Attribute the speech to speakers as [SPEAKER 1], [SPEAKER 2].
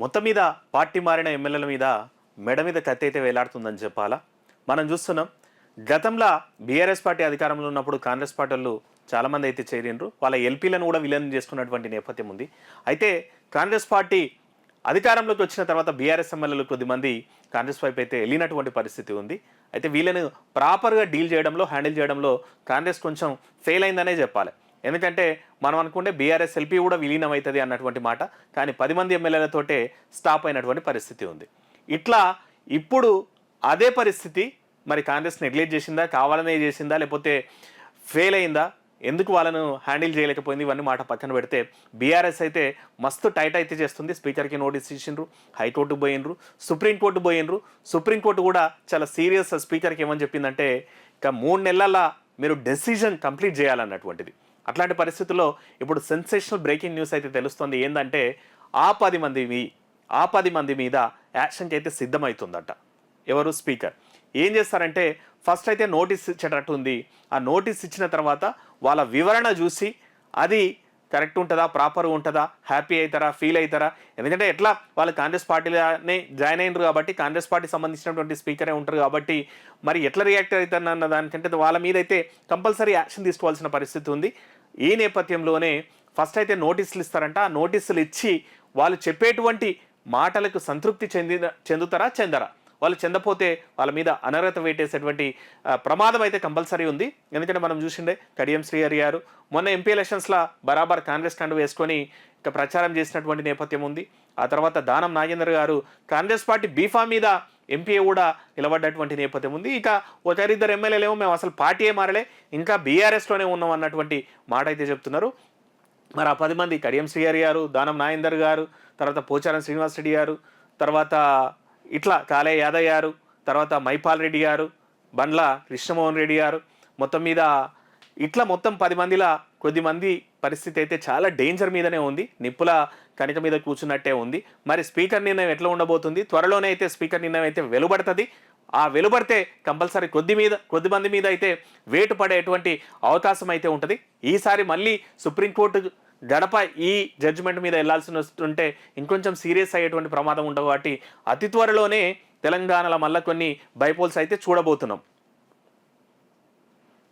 [SPEAKER 1] మొత్తం మీద పార్టీ మారిన ఎమ్మెల్యేల మీద మెడ మీద కత్తి అయితే వేలాడుతుందని చెప్పాలా? మనం చూస్తున్నాం గతంలో బీఆర్ఎస్ పార్టీ అధికారంలో ఉన్నప్పుడు కాంగ్రెస్ పార్టీ వాళ్ళు చాలామంది అయితే చేరిండ్రు. వాళ్ళ ఎల్పీలను కూడా విలీనం చేసుకున్నటువంటి నేపథ్యం ఉంది. అయితే కాంగ్రెస్ పార్టీ అధికారంలోకి వచ్చిన తర్వాత బీఆర్ఎస్ ఎమ్మెల్యేలు కొద్దిమంది కాంగ్రెస్ వైపు అయితే వెళ్ళినటువంటి పరిస్థితి ఉంది. అయితే వీళ్ళని ప్రాపర్గా డీల్ చేయడంలో హ్యాండిల్ చేయడంలో కాంగ్రెస్ కొంచెం ఫెయిల్ అయిందనే చెప్పాలి. ఎందుకంటే మనం అనుకుంటే బీఆర్ఎస్ ఎల్పీ కూడా విలీనం అవుతుంది అన్నటువంటి మాట కానీ పది మంది ఎమ్మెల్యేలతోటే స్టాప్ అయినటువంటి పరిస్థితి ఉంది. ఇట్లా ఇప్పుడు అదే పరిస్థితి మరి కాంగ్రెస్ నెగ్లెక్ట్ చేసిందా కావాలనే చేసిందా లేకపోతే ఫెయిల్ అయిందా ఎందుకు వాళ్ళను హ్యాండిల్ చేయలేకపోయింది ఇవన్నీ మాట పక్కన పెడితే బీఆర్ఎస్ అయితే మస్తు టైట్ అయితే చేస్తుంది. స్పీకర్కి నోటీస్ ఇచ్చిండ్రు హైకోర్టుకు పోయినరు సుప్రీంకోర్టు పోయినరు సుప్రీంకోర్టు కూడా చాలా సీరియస్ స్పీకర్కి ఏమని చెప్పిందంటే ఇక మూడు నెలల మీరు డెసిజన్ కంప్లీట్ చేయాలన్నటువంటిది. అట్లాంటి పరిస్థితుల్లో ఇప్పుడు సెన్సేషనల్ బ్రేకింగ్ న్యూస్ అయితే తెలుస్తుంది. ఏంటంటే ఆ పది మంది మీ- ఆ పది మంది మీద యాక్షన్కి అయితే సిద్ధమవుతుందట ఎవరు? స్పీకర్. ఏం చేస్తారంటే ఫస్ట్ అయితే నోటీస్ ఇచ్చేటట్టు ఉంది. ఆ నోటీస్ ఇచ్చిన తర్వాత వాళ్ళ వివరణ చూసి అది కరెక్ట్ ఉంటుందా? ప్రాపర్గా ఉంటుందా? హ్యాపీ అవుతారా? ఫీల్ అవుతారా? ఎందుకంటే ఎట్లా వాళ్ళు కాంగ్రెస్ పార్టీలోనే జాయిన్ అయినరు కాబట్టి కాంగ్రెస్ పార్టీ సంబంధించినటువంటి స్పీకరే ఉంటారు కాబట్టి మరి ఎట్లా రియాక్ట్ అవుతారన్న దానికంటే వాళ్ళ మీద అయితే కంపల్సరీ యాక్షన్ తీసుకోవాల్సిన పరిస్థితి ఉంది. ఈ నేపథ్యంలోనే ఫస్ట్ అయితే నోటీసులు ఇస్తారంట. ఆ నోటీసులు ఇచ్చి వాళ్ళు చెప్పేటువంటి మాటలకు సంతృప్తి చెందిన చెందుతారా చెందరా? వాళ్ళు చెందపోతే వాళ్ళ మీద అనర్హత వేటేసేటువంటి ప్రమాదం అయితే కంపల్సరీ ఉంది. ఎందుకంటే మనం చూసిండే కడియం శ్రీహరి గారు మొన్న ఎంపీ ఎలక్షన్స్లో బరాబర్ కాంగ్రెస్ స్టాండ్ వేసుకొని ఇంకా ప్రచారం చేసినటువంటి నేపథ్యం ఉంది. ఆ తర్వాత దానం నాగేందర్ గారు కాంగ్రెస్ పార్టీ బీఫా మీద ఎంపీ కూడా నిలబడ్డటువంటి నేపథ్యం ఉంది. ఇక ఒకరిద్దరు ఎమ్మెల్యేలేమో మేము అసలు పార్టీయే మారలే ఇంకా బీఆర్ఎస్లోనే ఉన్నాం అన్నటువంటి మాట అయితే చెప్తున్నారు. మరి ఆ పది మంది కడియం శ్రీహరి గారు దానం నాగేందర్ గారు తర్వాత పోచారం శ్రీనివాస్ రెడ్డి గారు తర్వాత ఇట్లా కాలే యాదయ్య గారు తర్వాత మైపాల్ రెడ్డి గారు బండ్ల కృష్ణమోహన్ రెడ్డి గారు మొత్తం మీద ఇట్లా మొత్తం పది మందిలా కొద్ది మంది పరిస్థితి అయితే చాలా డేంజర్ మీదనే ఉంది. నిప్పుల కణిక మీద కూర్చున్నట్టే ఉంది. మరి స్పీకర్ నిర్ణయం ఎట్లా ఉండబోతుంది? త్వరలోనే అయితే స్పీకర్ నిర్ణయం అయితే వెలువడుతుంది. ఆ వెలుబడితే కంపల్సరీ కొద్ది మీద కొద్ది మంది మీద అయితే వేటు పడేటువంటి అవకాశం అయితే ఉంటుంది. ఈసారి మళ్ళీ సుప్రీంకోర్టు గడప ఈ జడ్జిమెంట్ మీద వెళ్ళాల్సి వస్తుంటే ఇంకొంచెం సీరియస్ అయ్యేటువంటి ప్రమాదం ఉండవు కాబట్టి అతి త్వరలోనే తెలంగాణలో మళ్ళీ కొన్ని బైపోల్స్ అయితే చూడబోతున్నాం.